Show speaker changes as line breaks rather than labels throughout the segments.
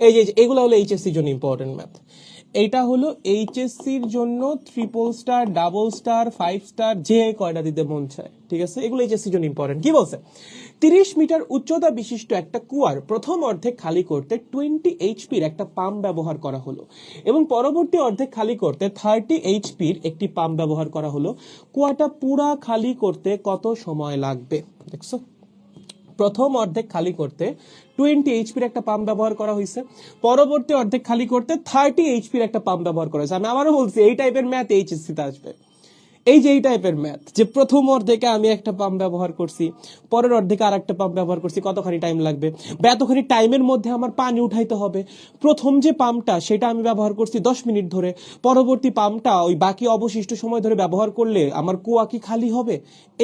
এই যে, এগুলো হলো এইচএসসির জন্য ইম্পর্টেন্ট ম্যাথ এইটা হলো এইচএসসির জন্য triple star double star five star যে কয়টা দিতে মন চায়, ঠিক আছে? এগুলো এইচএসসির জন্য ইম্পর্টেন্ট কি বলছে? তিরিশ মিটার উচ্চতা বিশিষ্ট একটা কুয়ার প্রথম অর্ধেক খালি করতে টোয়েন্টি এইচপির একটা পাম্প ব্যবহার করা হলো এবং পরবর্তী অর্ধেক খালি করতে থার্টি এইচপির একটি পাম্প ব্যবহার করা হলো। কুয়াটা পুরা খালি করতে কত সময় লাগবে? দেখছ? প্রথম অর্ধেক খালি করতে টোয়েন্টি এইচপির একটা পাম্প ব্যবহার করা হয়েছে। পরবর্তী অর্ধেক খালি করতে থার্টি এইচপির একটা পাম্প ব্যবহার করা হয়েছে। আমি আবারও বলছি, এই টাইপের ম্যাথ এইচএসসিতে আসবে। এই যে এই টাইপের ম্যাথ যে প্রথম অর্ধেকে আমি একটা পাম্প ব্যবহার করছি, পরের অর্ধেকে আর একটা পাম্প ব্যবহার করছি, কতখানি টাইম লাগবে? বা এতখানি টাইমের মধ্যে আমার পানি উঠাইতে হবে। প্রথম যে পাম্পটা সেটা আমি ব্যবহার করছি দশ মিনিট ধরে। পরবর্তী পাম্পটা ওই বাকি অবশিষ্ট সময় ধরে ব্যবহার করলে আমার কুয়া কি খালি হবে?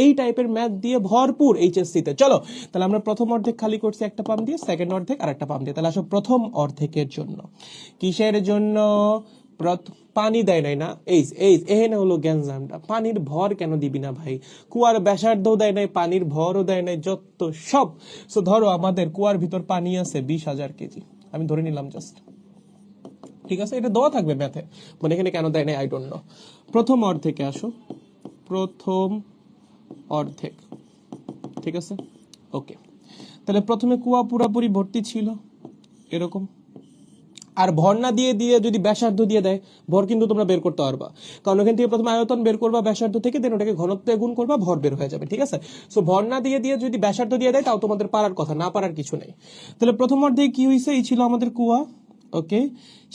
এই টাইপের ম্যাথ দিয়ে ভরপুর এইচএসসিতে চলো, তাহলে আমরা প্রথম অর্ধেক খালি করছি একটা পাম্প দিয়ে সেকেন্ড অর্ধেক আর একটা পাম্প দিয়ে। তাহলে আসো প্রথম অর্ধেকের জন্য। কিসের জন্য? পানি দেয় নাই না। এই এই এখানে হলো গ্যাঞ্জামটা। পানির ভর কেন দিবি না ভাই? কুয়ার ব্যাসার্ধ দেয় নাই, পানির ভরও দেয় নাই, যত সব। সো ধরো আমাদের কুয়ার ভিতর পানি আছে বিশ হাজার কেজি। আমি ধরে নিলাম জাস্ট ঠিক আছে? এটা দেওয়া থাকবে ম্যাথে মানে এখানে কেন দেয় নাই? আই ডোন্ট নো প্রথম অর্ধেকে আসো। প্রথম অর্ধেক। ঠিক আছে? ওকে তাহলে প্রথমে কুয়া পুরাপুরি ভর্তি ছিল। এরকম। আর ভর না দিয়ে দিয়ে যদি ব্যাসার্ধ দিয়ে দেয়, ভর কিন্তু তোমরা বের করতে পারবা। কারণ ওখান থেকে প্রথমে আয়তন বের করবা, ব্যাসার্ধ থেকে দেন ওটাকে ঘনত্বে গুণ করবা, ভর বের হয়ে যাবে, ঠিক আছে? সো ভর না দিয়ে দিয়ে যদি ব্যাসার্ধ দিয়ে দেয়, তাও তোমাদের পারার কথা, না পারার কিছু নেই। তাহলে প্রথম অর্ধে কি হয়েছে এই ছিল আমাদের কুয়া ওকে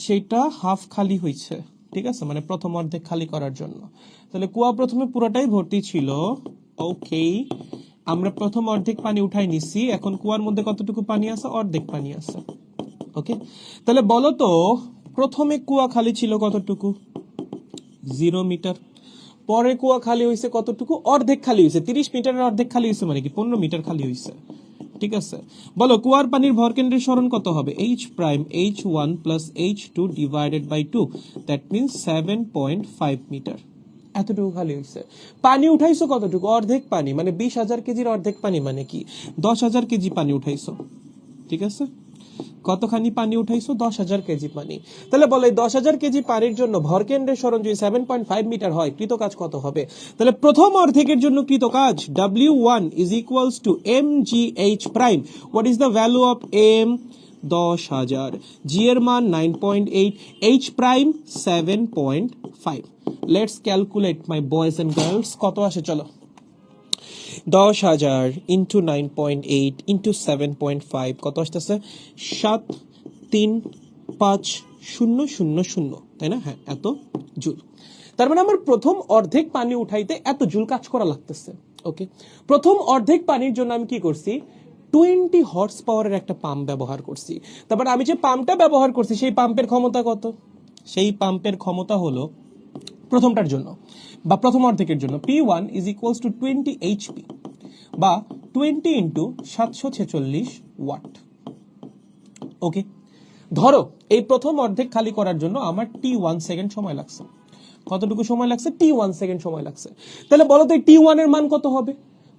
সেইটা হাফ খালি হয়েছে ঠিক আছে? মানে প্রথম অর্ধেক খালি করার জন্য। তাহলে কুয়া প্রথমে পুরোটাই ভর্তি ছিল ওকে আমরা প্রথম অর্ধেক পানি উঠাই নিছি, এখন কুয়ার মধ্যে কতটুকু পানি আছে? অর্ধেক পানি আছে। ওকে তাহলে বলো তো, প্রথমে কুয়া খালি ছিল কতটুকু? জিরো মিটার পরে কুয়া খালি হয়েছে কতটুকু? অর্ধেক খালি হয়েছে তিরিশ মিটারের অর্ধেক খালি হয়েছে মানে কি? পনেরো মিটার খালি হয়েছে ঠিক আছে? বলো, কুয়ার পানির ভর কেন্দ্রের সরণ কত হবে? H prime H one plus H two divided by two that means seven point five metre এতটুকু খালি হয়েছে পানি উঠাইছো কতটুকু? অর্ধেক পানি মানে বিশ হাজার কেজির অর্ধেক পানি মানে কি? দশ হাজার কেজি পানি উঠাইছো। ঠিক আছে? কতখানি পানি উঠাইছো? দশ হাজার কেজি পানি। তাহলে বলে দশ হাজার কেজি পানির জন্য ভর কেন্দ্রের সরণ যদি সেভেন পয়েন্ট ফাইভ মিটার হয় কৃত কাজ কত হবে? তাহলে প্রথম অর্ধেকের জন্য কৃত কাজ W one is equals to M G H prime what is the value of M দশ হাজার। জি এর মান nine point eight H prime seven point five let's calculate my boys and girls কত আসে? চলো। দশ হাজার into nine point eight into seven point five কত আসতেছে? সাত তিন পাঁচ শূন্য শূন্য শূন্য, তাই না? হ্যাঁ এত জুল। তার মানে আমার প্রথম অর্ধেক পানি উঠাইতে এত জুল কাজ করা লাগতেছে ওকে প্রথম অর্ধেক পানির জন্য আমি কি করছি? টোয়েন্টি হর্স পাওয়ারের একটা পাম্প ব্যবহার করছি। তারপর আমি যে পাম্পটা ব্যবহার করছি, সেই পাম্পের ক্ষমতা কত? সেই পাম্পের ক্ষমতা হলো প্রথমটার জন্য বা প্রথম অর্ধেকের জন্য P one is equals to twenty HP বা টোয়েন্টি ইন্টু সাতশো ছেচল্লিশ ওয়াট ওকে ধরো, এই প্রথম অর্ধেক খালি করার জন্য আমার টি ওয়ান সেকেন্ড সময় লাগছে। কতটুকু সময় লাগছে? টি ওয়ান সেকেন্ড সময় লাগছে। তাহলে বলো তো টি ওয়ানের মান কত হবে?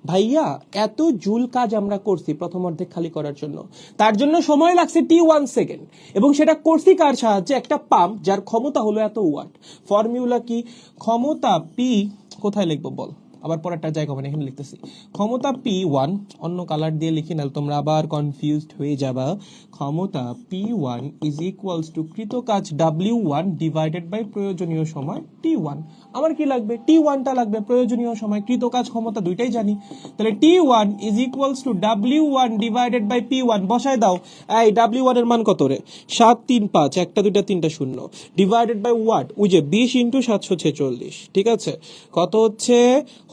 ভাইয়া, এত জুল কাজ আমরা করছি প্রথম অর্ধেক খালি করার জন্য। তার জন্য সময় লাগছে টি ওয়ান সেকেন্ড এবং সেটা করছি কার সাহায্যে? একটা পাম্প যার ক্ষমতা হলো এত ওয়াট ফর্মুলা কি? ক্ষমতা পি কোথায় লিখব বল? আবার পরেরটা জায়গা মানে এখানে লিখতেছি। ক্ষমতা পি ওয়ান অন্য কালার দিয়ে লিখি নাহলে তোমরা আবার কনফিউজড হয়ে যাবা। ক্ষমতা P one is equals to কৃত কাজ ডাব্লিউ ওয়ান ডিভাইডেড বাই প্রয়োজনীয় সময় টি ওয়ান আমার কি লাগবে? টি ওয়ানটা লাগবে প্রয়োজনীয় সময় কৃত কাজ ক্ষমতা দুইটাই জানি। তাহলে T one is equals to W one divided by P one বসায় দাও। এই ডাব্লিউ ওয়ানের মান কত রে? সাত, তিন, পাঁচ, একটা, দুইটা, তিনটা, শূন্য। ডিভাইডেড বাই ওয়াট ওই যে বিশ ইন্টু সাতশো ছেচল্লিশ, ঠিক আছে? কত হচ্ছে?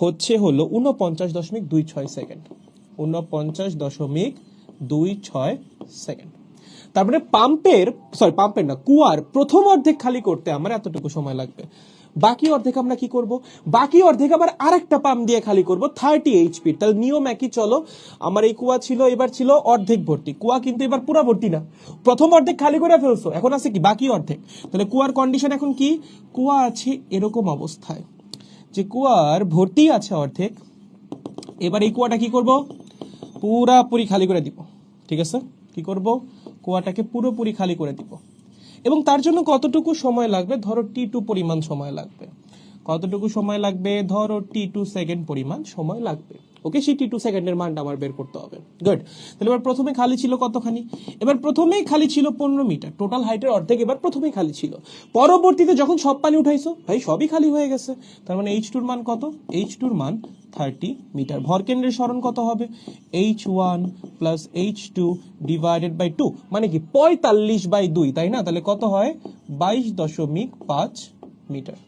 হচ্ছে হলো উনপঞ্চাশ দশমিক দুই ছয় সেকেন্ড। উনপঞ্চাশ দশমিক দুই ছয় সেকেন্ড। তারপরে পাম্পের সরি পাম্পের না, কুয়ার প্রথম অর্ধেক খালি করতে আমার এতটুকু সময় লাগবে। বাকি অর্ধেক আমরা কি করব? বাকি অর্ধেক আবার আরেকটা পাম্প দিয়ে খালি করব থার্টি এইচপি তাহলে নিয়ম একই, চলো, আমার এই কুয়া ছিল, এবার ছিল অর্ধেক ভর্তি। কুয়া কিন্তু এবার পুরা ভর্তি না। প্রথম অর্ধেক খালি করে ফেলছো, এখন আছে কি? বাকি অর্ধেক। তাহলে কুয়ার কন্ডিশন এখন কি? কুয়া আছে এরকম অবস্থায়। যে কুয়ার ভর্তি আছে অর্ধেক, এবার এই কুয়াটা কি করব? পুরাপুরি খালি করে দিব। ঠিক আছে? কি করব? কুয়াটাকে পুরোপুরি খালি করে দিব। এবং তার জন্য কতটুকু সময় লাগবে? ধরো টি টু পরিমাণ সময় লাগবে। কতটুকু সময় লাগবে? ধরো টি টু সেকেন্ড পরিমাণ সময় লাগবে। ওকে, সেই টি টু সেকেন্ডের মানটা আমার বের করতে হবে। গুড তাহলে এবার প্রথমে খালি ছিল কতখানি? এবার প্রথমেই খালি ছিল পনেরো মিটার। টোটাল হাইটের অর্ধেক এবার প্রথমেই খালি ছিল। পরবর্তীতে যখন সব পানি উঠাইছো, ভাই, সবই খালি হয়ে গেছে। তার মানে এইচ টুর মান কত? এইচ টুর মান থার্টি মিটার। ভরকেন্দ্রের স্মরণ কত হবে? H one plus H two divided by two মানে কি পঁয়তাল্লিশ বাই দুই, তাই না? তাহলে কত হয়? বাইশ দশমিক পাঁচ মিটার।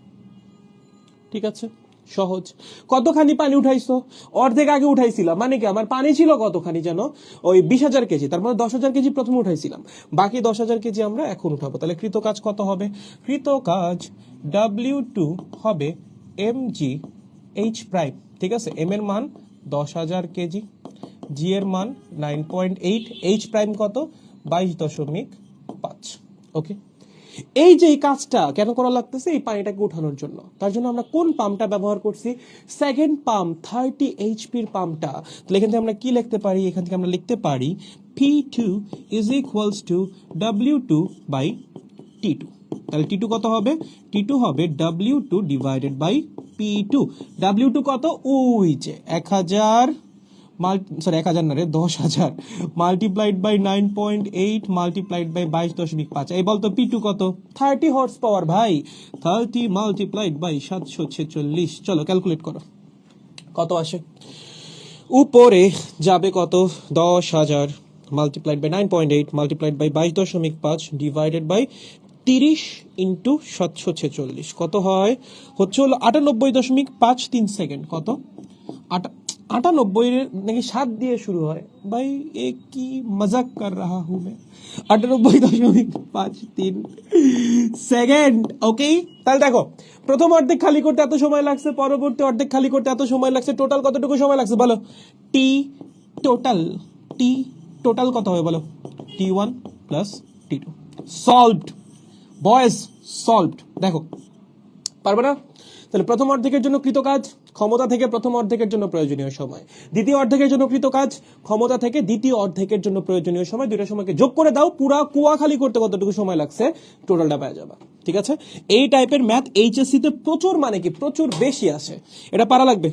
ঠিক আছে? সহজ। কতখানি পানি উঠাইছো? অর্ধেক আগে উঠাইছিলাম। মানে কি, আমার পানি ছিল কতখানি যেন? ওই বিশ হাজার কেজি, তার মানে দশ হাজার কেজি প্রথমে উঠাইছিলাম। বাকি দশ হাজার কেজি আমরা এখন উঠাবো। তাহলে কৃত কাজ কত হবে? কৃত কাজ ডাব্লিউ টু হবে এম জি এইচ প্রাইম ঠিক আছে? এম এর মান দশ হাজার কেজি জি এর মান nine point eight H prime কত? বাইশ দশমিক পাঁচ। ওকে এই যে এই কাজটা কেন করা লাগতেছে? এই পানিটাকে উঠানোর জন্য। তার জন্য আমরা কোন পাম্পটা ব্যবহার করছি? সেকেন্ড পাম্প থার্টি এইচপির পাম্পটা। তাহলে এখান থেকে আমরা কি লিখতে পারি? এখান থেকে আমরা লিখতে পারি P two is equals to W two by T two তাহলে টি টু কত হবে? টি টু হবে W two divided by P two W two কত? ওই যে, এক হাজার সরি এক হাজার না রে, দশ হাজার। Multiplied by nine point eight multiplied by বাইশ দশমিক পাঁচ। এই বলতো পি টু কত? থার্টি হর্স পাওয়ার ভাই। থার্টি মাল্টিপ্লাইড বাই সাতশো ছেচল্লিশ। চলো ক্যালকুলেট করো। কত আসে? উপরে যাবে কত? দশ হাজার। Multiplied by nine point eight multiplied by বাইশ দশমিক পাঁচ ডিভাইডেড বাই তিরিশ ইন্টু সাতশো ছেচল্লিশ। কত হয়? হচ্ছে হলো আটানব্বই দশমিক পাঁচ তিন সেকেন্ড। কত? আটা আটানব্বই নাকি সাত দিয়ে শুরু হয়। ভাই, এ কি মজাক কর রাহা হু মে আটানব্বই দশমিক পাঁচ তিন সেকেন্ড ওকে তাহলে দেখো, প্রথম অর্ধেক খালি করতে এত সময় লাগছে, পরবর্তী অর্ধেক খালি করতে এত সময় লাগছে টোটাল কতটুকু সময় লাগছে বলো? টি টোটাল টি টোটাল কত হবে বলো? T one plus T two solved boys solved দেখো, পারবে না? তাহলে প্রথম অর্ধেকের জন্য কৃত কাজ। ক্ষমতা থেকে প্রথম অর্ধেকের জন্য প্রয়োজনীয় সময়। দ্বিতীয় অর্ধেকের জন্য কৃত কাজ, ক্ষমতা থেকে দ্বিতীয় অর্ধেকের জন্য প্রয়োজনীয় সময়। দুইটা সময়কে যোগ করে দাও, পুরা কুয়া খালি করতে কতটুকু সময় লাগছে? টোটালটা পাওয়া যাবে, ঠিক আছে? এই টাইপের ম্যাথ এইচএসসি তে প্রচুর মানে কি? প্রচুর বেশি আছে এটা পারা লাগবে।